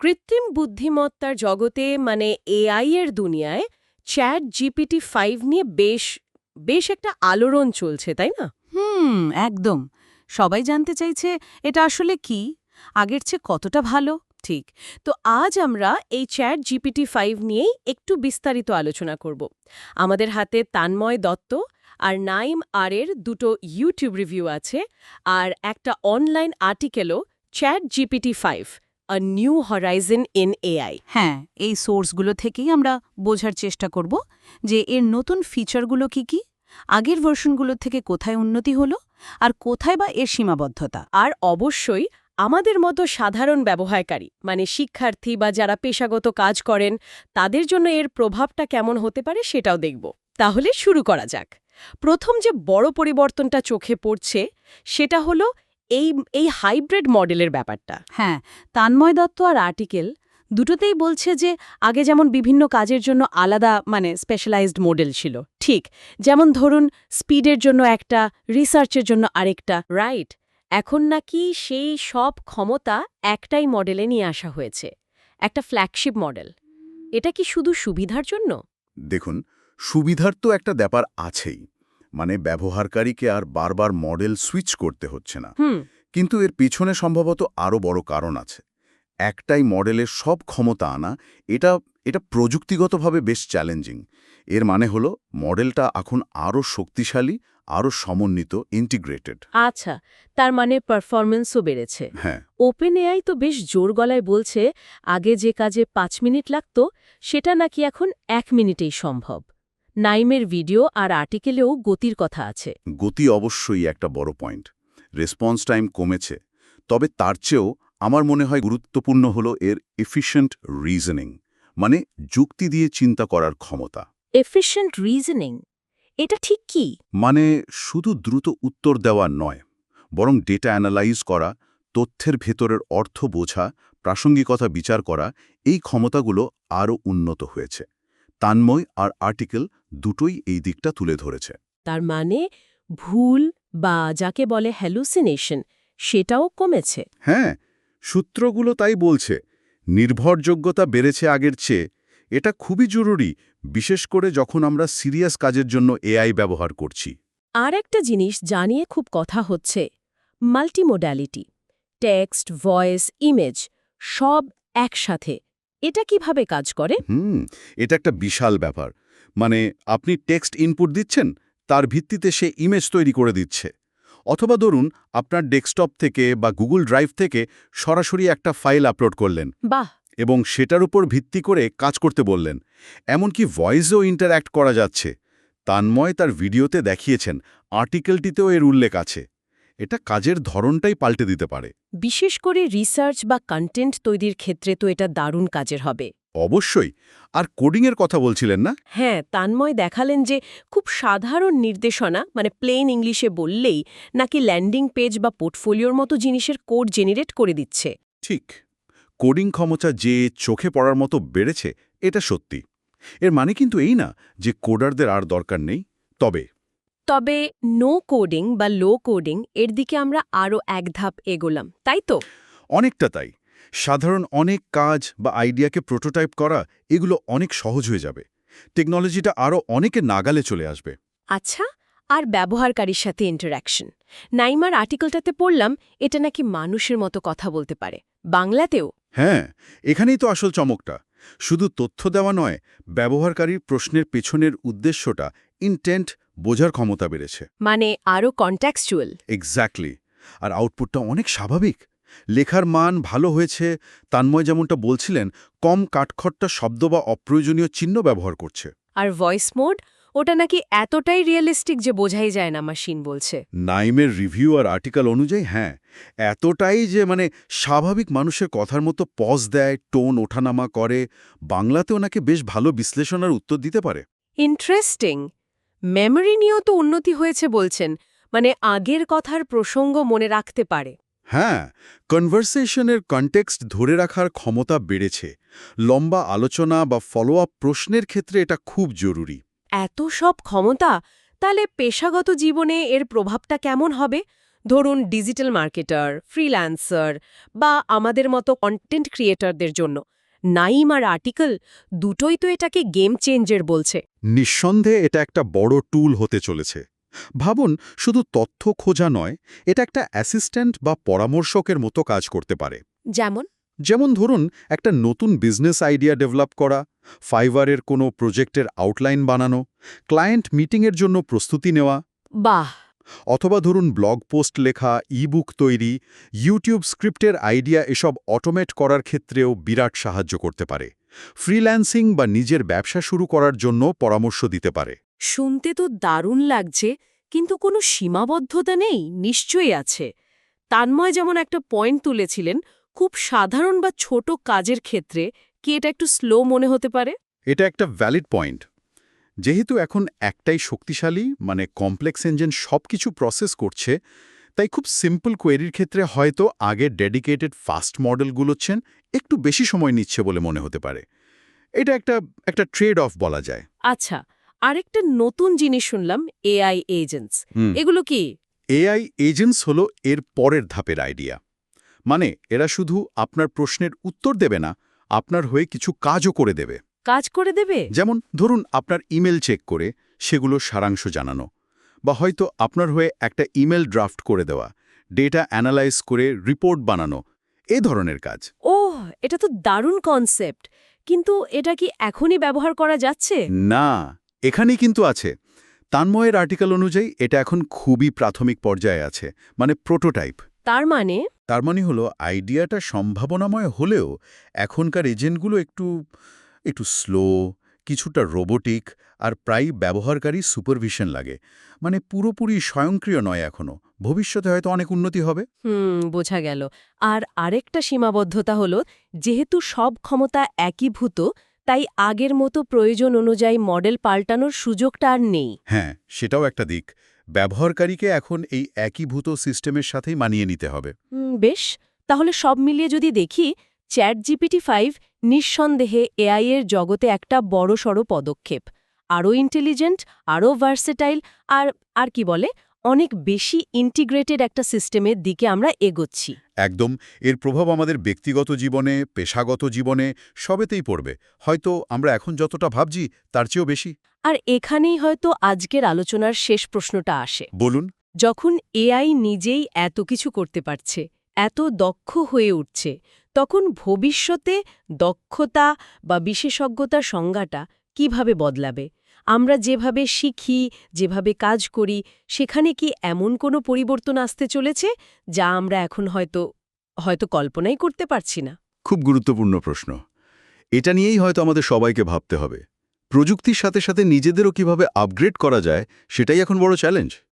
কৃত্রিম বুদ্ধিমত্তার জগতে মানে এআই এর দুনিয়ায় চ্যাট জিপিটি ফাইভ নিয়ে বেশ বেশ একটা আলোড়ন চলছে, তাই না? হুম, একদম। সবাই জানতে চাইছে এটা আসলে কি? আগের চেয়ে কতটা ভালো? ঠিক। তো আজ আমরা এই চ্যাট জিপিটি ফাইভ নিয়েই একটু বিস্তারিত আলোচনা করব। আমাদের হাতে তান্ময় দত্ত আর নাইম আরের দুটো ইউটিউব রিভিউ আছে আর একটা online আর্টিকেলও ChatGPT five a new horizon in AI হ্যাঁ এই সোর্সগুলো থেকেই আমরা বোঝার চেষ্টা করব যে এর নতুন ফিচারগুলো কি কি আগের ভার্সনগুলোর থেকে কোথায় উন্নতি হলো আর কোথায় বা এর সীমাবদ্ধতা। আর অবশ্যই আমাদের মতো সাধারণ ব্যবহারকারী মানে শিক্ষার্থী বা যারা পেশাগত কাজ করেন তাদের জন্য এর প্রভাবটা কেমন হতে পারে সেটাও দেখব। তাহলে শুরু করা যাক। প্রথম যে বড় পরিবর্তনটা চোখে পড়ছে সেটা হলো এই এই হাইব্রিড মডেলের ব্যাপারটা। হ্যাঁ তান্ময় দত্ত আর আর্টিকেল দুটোতেই বলছে যে আগে যেমন বিভিন্ন কাজের জন্য আলাদা মানে স্পেশালাইজড মডেল ছিল ঠিক যেমন ধরুন স্পিডের জন্য একটা রিসার্চের জন্য আরেকটা রাইট এখন নাকি সেই সব ক্ষমতা একটাই মডেলে নিয়ে আসা হয়েছে একটা ফ্ল্যাগশিপ মডেল এটা কি শুধু সুবিধার জন্য? দেখুন সুবিধার তো একটা ব্যাপার আছেই মানে ব্যবহারকারীকে আর বারবার মডেল সুইচ করতে হচ্ছে না। কিন্তু এর পিছনে সম্ভবত আরও বড় কারণ আছে। একটাই মডেলের সব ক্ষমতা আনা এটা এটা প্রযুক্তিগতভাবে বেশ চ্যালেঞ্জিং। এর মানে হলো মডেলটা এখন আরও শক্তিশালী আরও সমন্বিত ইন্টিগ্রেটেড। আচ্ছা তার মানে পারফরমেন্সও বেড়েছে। হ্যাঁ। ওপেন এআই তো বেশ জোর গলায় বলছে আগে যে কাজে পাঁচ মিনিট লাগত সেটা নাকি এখন এক মিনিটেই সম্ভব। নাইমের ভিডিও আর আর্টিকেলেও গতির কথা আছে। গতি অবশ্যই একটা বড় পয়েন্ট। রেসপন্স টাইম কমেছে তবে তার চেয়েও আমার মনে হয় গুরুত্বপূর্ণ হলো এর এফিশিয়েন্ট রিজনিং মানে যুক্তি দিয়ে চিন্তা করার ক্ষমতা। এফিশিয়েন্ট রিজনিং এটা ঠিক কি? মানে শুধু দ্রুত উত্তর দেওয়া নয় বরং ডেটা অ্যানালাইজ করা তথ্যের ভেতরের অর্থ বোঝা প্রাসঙ্গিকতা বিচার করা এই ক্ষমতাগুলো আরও উন্নত হয়েছে। তান্ময় আর আর্টিকেল দুটোই এই দিকটা তুলে ধরেছে। তার মানে ভুল বা যাকে বলে হ্যালুসিনেশন সেটাও কমেছে। হ্যাঁ সূত্রগুলো তাই বলছে নির্ভরযোগ্যতা বেড়েছে আগের চেয়ে। এটা খুবই জরুরি বিশেষ করে যখন আমরা সিরিয়াস কাজের জন্য এআই ব্যবহার করছি। আর একটা জিনিস জানিয়ে খুব কথা হচ্ছে মাল্টিমোডালিটি টেক্সট ভয়েস ইমেজ সব একসাথে। এটা কীভাবে কাজ করে? হুম এটা একটা বিশাল ব্যাপার। মানে আপনি টেক্সট ইনপুট দিচ্ছেন তার ভিত্তিতে সে ইমেজ তৈরি করে দিচ্ছে। অথবা ধরুন আপনার ডেস্কটপ থেকে বা গুগল ড্রাইভ থেকে সরাসরি একটা ফাইল আপলোড করলেন বাহ! এবং সেটার উপর ভিত্তি করে কাজ করতে বললেন। এমনকি ভয়েসেও ইন্টারঅ্যাক্ট করা যাচ্ছে। তান্ময় তার ভিডিওতে দেখিয়েছেন আর্টিকেলটিতেও এর উল্লেখ আছে। এটা কাজের ধরনটাই পাল্টে দিতে পারে। বিশেষ করে রিসার্চ বা কন্টেন্ট তৈরির ক্ষেত্রে তো এটা দারুণ কাজের হবে। অবশ্যই। আর কোডিংয়ের কথা বলছিলেন না? হ্যাঁ তান্ময় দেখালেন যে খুব সাধারণ নির্দেশনা মানে প্লেন ইংলিশে বললেই নাকি ল্যান্ডিং পেজ বা পোর্টফোলিওর মতো জিনিসের কোড জেনারেট করে দিচ্ছে। ঠিক। কোডিং ক্ষমতা যে চোখে পড়ার মতো বেড়েছে এটা সত্যি। এর মানে কিন্তু এই না যে কোডারদের আর দরকার নেই। তবে তবে নো কোডিং বা লো কোডিং এর দিকে আমরা আরও এক ধাপ এগোলাম তাই তো? অনেকটা তাই। সাধারণ অনেক কাজ বা আইডিয়াকে প্রোটোটাইপ করা এগুলো অনেক সহজ হয়ে যাবে। টেকনোলজিটা আরও অনেকে নাগালে চলে আসবে। আচ্ছা আর ব্যবহারকারীর সাথে ইন্টারাকশন নাইমার আর্টিকেলটাতে পড়লাম এটা নাকি মানুষের মতো কথা বলতে পারে। বাংলাতেও? হ্যাঁ এখানেই তো আসল চমকটা। শুধু তথ্য দেওয়া নয় ব্যবহারকারীর প্রশ্নের পেছনের উদ্দেশ্যটা ইনটেন্ট বোঝার ক্ষমতা বেড়েছে। মানে আরও কন্ট্যাক্সচুয়াল এক্স্যাক্টলি আর আউটপুটটা অনেক স্বাভাবিক। লেখার মান ভালো হয়েছে তান্ময় যেমনটা বলছিলেন কম কাঠখট্টা শব্দ বা অপ্রয়োজনীয় চিহ্ন ব্যবহার করছে। আর ভয়েস মোড ওটা নাকি এতটাই রিয়েলিস্টিক যে বোঝাই যায় না মেশিন বলছে। নাইমের রিভিউ আর আর্টিকেল অনুযায়ী হ্যাঁ এতটাই যে মানে স্বাভাবিক মানুষের কথার মতো পজ দেয় টোন ওঠানামা করে বাংলাতেও নাকি বেশ ভালো বিশ্লেষণ আর উত্তর দিতে পারে। ইন্টারেস্টিং মেমরি নিয়েও তো উন্নতি হয়েছে বলছেন মানে আগের কথার প্রসঙ্গ মনে রাখতে পারে। হ্যাঁ কনভারসেশনের কনটেক্সট ধরে রাখার ক্ষমতা বেড়েছে। লম্বা আলোচনা বা ফলো আপ প্রশ্নের ক্ষেত্রে এটা খুব জরুরি। এত সব ক্ষমতা? তাহলে পেশাগত জীবনে এর প্রভাবটা কেমন হবে? ধরুন ডিজিটাল মার্কেটার ফ্রিল্যান্সার বা আমাদের মতো কন্টেন্ট ক্রিয়েটরদের জন্য। নাইম আর আর্টিকেল দুটোই তো এটাকে গেম চেঞ্জের বলছে। নিঃসন্দেহে এটা একটা বড় টুল হতে চলেছে। ভাবুন শুধু তথ্য খোঁজা নয় এটা একটা অ্যাসিস্ট্যান্ট বা পরামর্শকের মতো কাজ করতে পারে। যেমন? যেমন ধরুন একটা নতুন বিজনেস আইডিয়া ডেভেলপ করা ফাইবারের কোনো প্রজেক্টের আউটলাইন বানানো ক্লায়েন্ট মিটিংয়ের জন্য প্রস্তুতি নেওয়া। বাহ! অথবা ধরুন ব্লগ পোস্ট লেখা ইবুক তৈরি ইউটিউব স্ক্রিপ্টের আইডিয়া এসব অটোমেট করার ক্ষেত্রেও বিরাট সাহায্য করতে পারে। ফ্রিল্যান্সিং বা নিজের ব্যবসা শুরু করার জন্য পরামর্শ দিতে পারে। শুনতে তো দারুণ লাগছে কিন্তু কোনো সীমাবদ্ধতা নেই নিশ্চয়ই আছে। তান্ময় যেমন একটা পয়েন্ট তুলেছিলেন খুব সাধারণ বা ছোট কাজের ক্ষেত্রে কি এটা একটু স্লো মনে হতে পারে? এটা একটা ভ্যালিড পয়েন্ট যেহেতু এখন একটাই শক্তিশালী মানে কমপ্লেক্স ইঞ্জিন সব কিছু প্রসেস করছে তাই খুব সিম্পল কোয়েরির ক্ষেত্রে হয়তো আগে ডেডিকেটেড ফাস্ট মডেলগুলোচ্ছেন একটু বেশি সময় নিচ্ছে বলে মনে হতে পারে। এটা একটা একটা ট্রেড অফ বলা যায়। আচ্ছা আরেকটা নতুন জিনিস শুনলাম এআই এজেন্টস এগুলো কি? এআই এজেন্টস হলো এর পরের ধাপের আইডিয়া মানে এরা শুধু আপনার প্রশ্নের উত্তর দেবে না আপনার হয়ে কিছু কাজও করে দেবে। কাজ করে দেবে? যেমন ধরুন আপনার ইমেল চেক করে সেগুলো সারাংশ জানানো বা হয়তো আপনার হয়ে একটা ইমেল ড্রাফট করে দেওয়া ডেটা অ্যানালাইজ করে রিপোর্ট বানানো এ ধরনের কাজ। ওহ এটা তো দারুণ কনসেপ্ট। কিন্তু এটা কি এখনই ব্যবহার করা যাচ্ছে? না এখানেই কিন্তু আছে। তান্ময়ের আর্টিকেল অনুযায়ী এটা এখন খুবই প্রাথমিক পর্যায়ে আছে মানে প্রোটোটাইপ। তার মানে? তার মানে হলো আইডিয়াটা সম্ভাবনাময় হলেও এখনকার এজেন্টগুলো একটু একটু স্লো কিছুটা রোবোটিক আর প্রায় ব্যবহারকারী সুপারভিশন লাগে। মানে পুরোপুরি স্বয়ংক্রিয় নয় এখনও ভবিষ্যতে হয়তো অনেক উন্নতি হবে। হুম বোঝা গেল। আর আরেকটা সীমাবদ্ধতা হলো যেহেতু সব ক্ষমতা একীভূত তাই আগের মতো প্রয়োজন অনুযায়ী মডেল পাল্টানোর সুযোগটা আর নেই। হ্যাঁ সেটাও একটা দিক। ব্যবহারকারীকে এখন এই একীভূত সিস্টেমের সাথেই মানিয়ে নিতে হবে। বেশ। তাহলে সব মিলিয়ে যদি দেখি চ্যাট জিপিটি ফাইভ নিঃসন্দেহে এআই এর জগতে একটা বড়সড় পদক্ষেপ। আরও ইন্টেলিজেন্ট আরও ভার্সেটাইল আর আর কি বলে অনেক বেশি ইন্টিগ্রেটেড একটা সিস্টেমের দিকে আমরা এগোচ্ছি। একদম এর প্রভাব আমাদের ব্যক্তিগত জীবনে পেশাগত জীবনে সবেতেই পড়বে। হয়তো আমরা এখন যতটা ভাবছি তার চেয়েও বেশি। আর এখানেই হয়তো আজকের আলোচনার শেষ প্রশ্নটা আসে। বলুন। যখন এআই নিজেই এত কিছু করতে পারছে এত দক্ষ হয়ে উঠছে, তখন ভবিষ্যতে দক্ষতা বা বিশেষজ্ঞতার সংজ্ঞাটা কীভাবে বদলাবে? আমরা যেভাবে শিখি, যেভাবে কাজ করি, সেখানে কি এমন কোনো পরিবর্তন আসতে চলেছে যা আমরা এখন হয়তো হয়তো কল্পনাই করতে পারছি না? খুব গুরুত্বপূর্ণ প্রশ্ন। এটা নিয়েই হয়তো আমাদের সবাইকে ভাবতে হবে। প্রযুক্তির সাথে সাথে নিজেদেরও কীভাবে আপগ্রেড করা যায়, সেটাই এখন বড় চ্যালেঞ্জ।